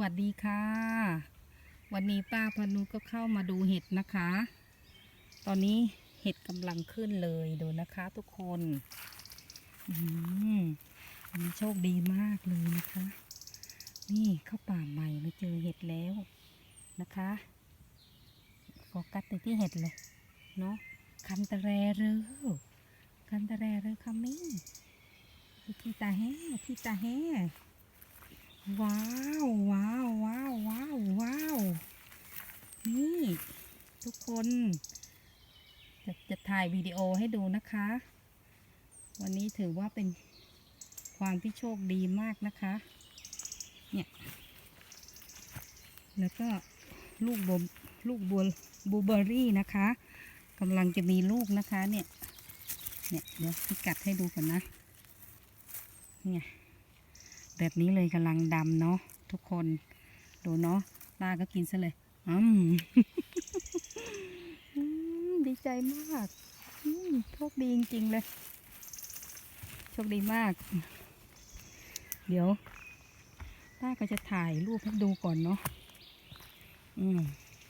วัสดีค่ะ วันนี้ป้าพนุก็เข้ามาดูเห็ดนะคะ ตอนนี้เห็ดกำลังขึ้นเลยดูนะคะทุกคนอืมวันนี้โชคดีมากเลยนะคะ นี่เข้าป่าใหม่มาเจอเห็ดแล้วนะคะโฟกัสไปที่เห็ดเลยเนาะคันตะแรเรือคันตะแรเรือคัมมิ่งที่ตาแห่ที่ตาแห่ ว้าวว้าวว้าวว้าวว้าวนี่ทุกคนจะจะถ่ายวิดีโอให้ดูนะคะ วันนี้ถือว่าเป็นความที่โชคดีมากนะคะ เนี่ย แล้วก็ลูกบมลูกบัวบูเบอรี่นะคะกำลังจะมีลูกนะคะเนี่ย เนี่ย เดี๋ยวพิกัดให้ดูก่อนนะ เนี่ย แบบนี้เลยกำลังดำเนาะทุกคนดูเนาะป้าก็กินซะเลยอืมดีใจมากโชคดีจริงๆเลยโชคดีมาก เดี๋ยวป้าก็จะถ่ายรูปให้ดูก่อนเนาะอืม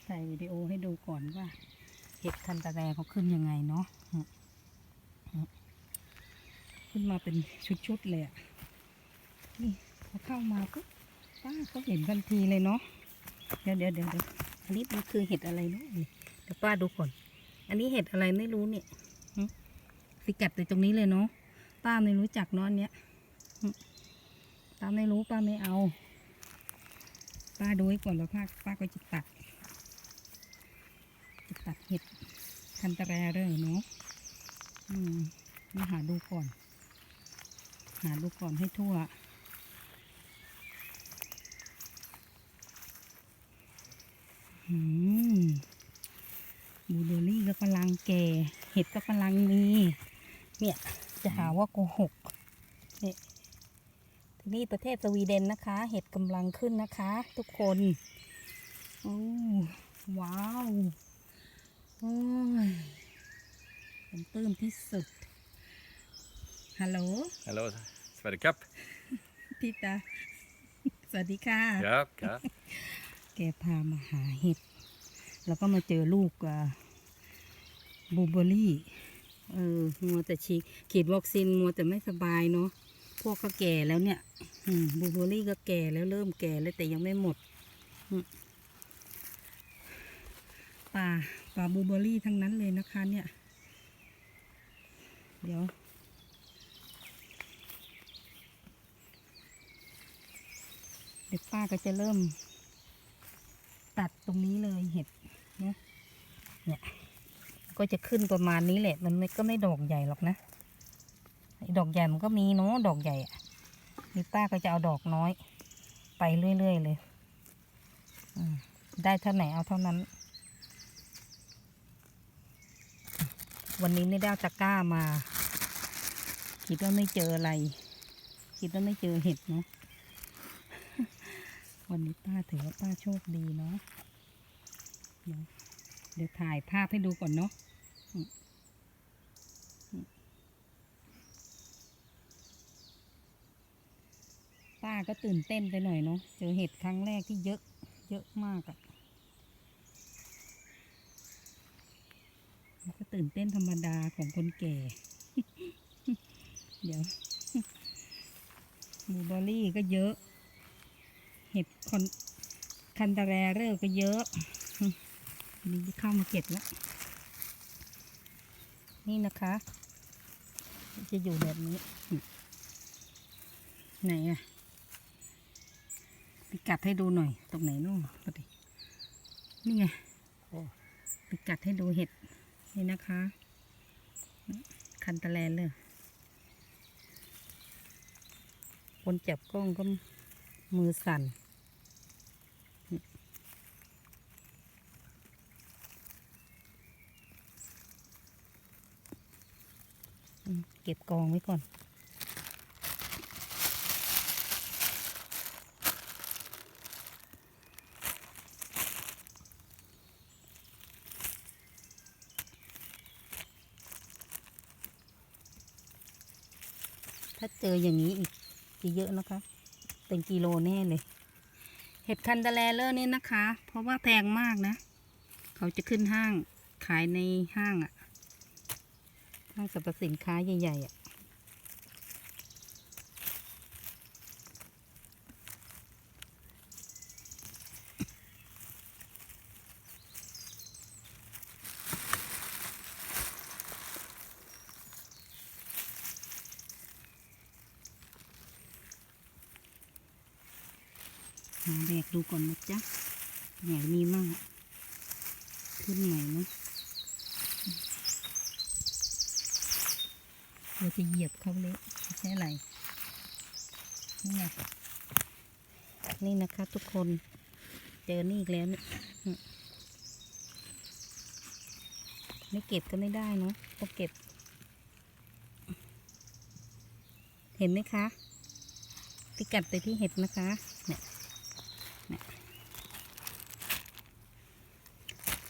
ถ่ายวิดีโอให้ดูก่อนว่า เห็ดคันตะแรเขาขึ้นยังไงเนาะขึ้นมาเป็นชุดๆเลยอะนี่ เข้ามาปุ๊บป้าก็เห็นทันทีเลยเนาะเดี๋ยวเดี๋ยวเดี๋ยวเดี๋ยวอันนี้มันคือเห็ดอะไรเนาะเดี๋ยวป้าดูก่อน อันนี้เห็ดอะไรไม่รู้เนี่ยหึพิกัดแต่ตรงนี้เลยเนาะป้าไม่รู้จักเนาะอันเนี้ยป้าไม่รู้ป้าไม่เอาป้าดูไว้ก่อนแล้วป้าป้าก็จะตัดจะตัดเห็ดคันตะแรเลยเนาะอืมมาหาดูก่อน หาดูก่อนให้ทั่ว อืม บลูเบอร์รี่ก็กำลังแก่ เห็ดก็กำลังมี เนี่ย จะหาว่าโกหกนี่ที่นี่ประเทศสวีเดนนะคะ เห็ดกำลังขึ้นนะคะ ทุกคนโอ้ว้าวโอ้ยเป็นปลื้มที่สุด ฮัลโหล Hallo, Sverre-Cup. ทิตา สวัสดีค่ะ Ja, ja. แกพามาหาเห็ด แล้วก็มาเจอลูกบลูเบอรี่ เออมัวแต่ฉีดฉีดวัคซีนมัวแต่ไม่สบายเนาะ พวกก็แก่แล้วเนี่ยบลูเบอรี่ก็แก่แล้วเริ่มแก่แล้วแต่ยังไม่หมดป่าป่าบลูเบอร์รี่ทั้งนั้นเลยนะคะเนี่ย เดี๋ยวเดี๋ยวป้าก็จะเริ่ม ตัดตรงนี้เลยเห็ดนะเนี่ยก็จะขึ้นประมาณนี้แหละ มันก็ไม่ดอกใหญ่หรอกนะดอกใหญ่มันก็มีเนาะดอกใหญ่อะนี่ป้าก็จะเอาดอกน้อย ไปเรื่อยๆเลยได้เท่าไหนเอาเท่านั้น วันนี้ไม่ได้าตะกร้ามา คิดว่าไม่เจออะไร คิดว่าไม่เจอเห็ดเนาะ วันนี้ป้าถือว่าป้าโชคดีเนาะเดี๋ยวถ่ายภาพให้ดูก่อนเนาะป้าก็ตื่นเต้นไปหน่อยเนาะเจอเห็ดครั้งแรกที่เยอะ เยอะมากอะ่ะก็ตื่นเต้นธรรมดาของคนแก่ เดี๋ยวบูเบอรี่ก็เยอะ เห็ดคอนคันตาแรเรอร์ก็เยอะอืมอันนี้เข้ามาเก็บแล้ว นี่นะคะ จะอยู่แบบนี้อืมไหนอะพิกัดให้ดูหน่อย ตรงไหนนู่นปฏินี่ไงพิกัดให้ดูเห็ด นี่นะคะ คันตาแรเลยคนจับกล้องก็มือสั่น เก็บกองไว้ก่อน ถ้าเจออย่างนี้อีกจะเยอะนะคะ เป็นกิโลแน่เลย เห็ดคันตะแลเลอร์นี่นะคะ เพราะว่าแพงมากนะ เขาจะขึ้นห้างขายในห้างอะ ห้างสรรพสินค้าใหญ่ๆอะหาแบกดูก่อนนะจ๊ะไหนมีมั่งอะขึ้นไหนนะ เราจะเหยียบเขาเละไม่ใช่อะไรนี่ไงนี่นะคะทุกคนเจอนี่อีกแล้วนี่ไม่เก็บก็ไม่ได้เนาะต้องเก็บ เห็นไหมคะพิกัดไปที่เห็ดนะคะเนี่ย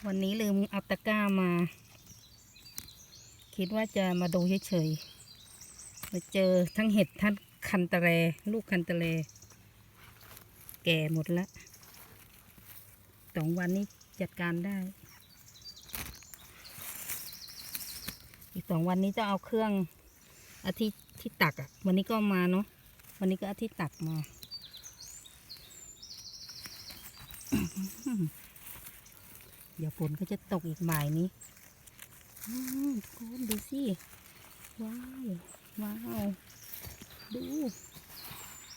วันนี้ลืมเอาตะกร้ามา คิดว่าจะมาดูเฉยๆ มาเจอทั้งเห็ดทั้งคันตะแรลูกคันตะแรแก่หมดแล้วสองวันนี้จัดการได้ อีกสองวันนี้จะเอาเครื่องอาทิตย์ที่ตักอะ่ะ วันนี้ก็มาเนาะวันนี้ก็อาทิตย์ตักมาเดี๋ยวฝนก็จะตกอีกบ่ายนี้อืมทุกคนดูสิ ว้าว ว้าว ดู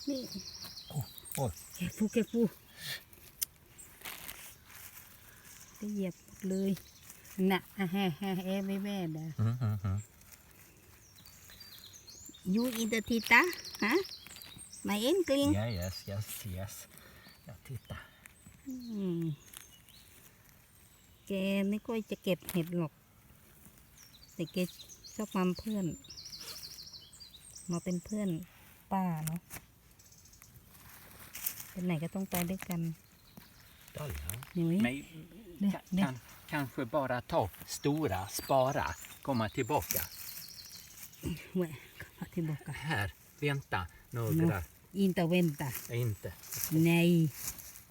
นี่โอ้ยเก็บฟูเก็บฟูก็เหยียบหมดเลยน่ะอะแฮ่แฮ่แฮ่ไม่แม่ดะ Mm, mm, mm. ยูอินเตอร์ทิตาฮะมาเอ็นกลิง Yeah, yes, yes, yes. Ja, titta. อืมแกไม่ค่อยจะเก็บเห็ดหรอก แต่แกชอบมาเพื่อน มาเป็นเพื่อนป้าเนาะเป็นไหนก็ต้องไปด้วยกัน Dollar. หนุ่ย Men Det- ka- det- kan, kanske bara ta stora, spara, komma tillbaka. แหวะอธิบอกกัน Här, vänta några, อินเตอร์เวนตา inte. ใน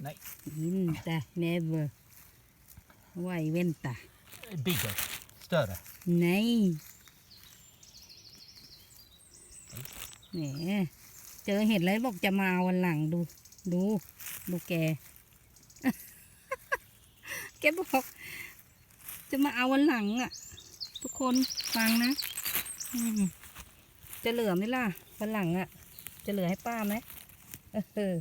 Nej, อินเตอร์เนเวอร์ไวเวนตา Bigger. Större. ใน แหมเจอเห็ดแล้วบอกจะมาเอาวันหลังดู ดู ดูแก แกบอกจะมาเอาวันหลังอะ ทุกคนฟังนะจะเหลือไหมล่ะวันหลังอะ จะเหลือให้ป้าไหมเออ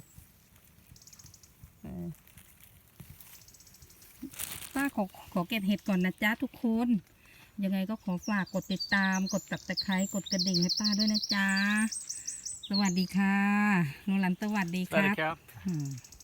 ป้าขอขอเก็บเห็ดก่อนนะจ๊ะทุกคน ยังไงก็ขอฝากกดติดตาม กดตับตะไคร้กดกระดิ่งให้ป้าด้วยนะจ๊ะ สวัสดีค่ะโนรันสวัสดีครับ Välkommen. อืม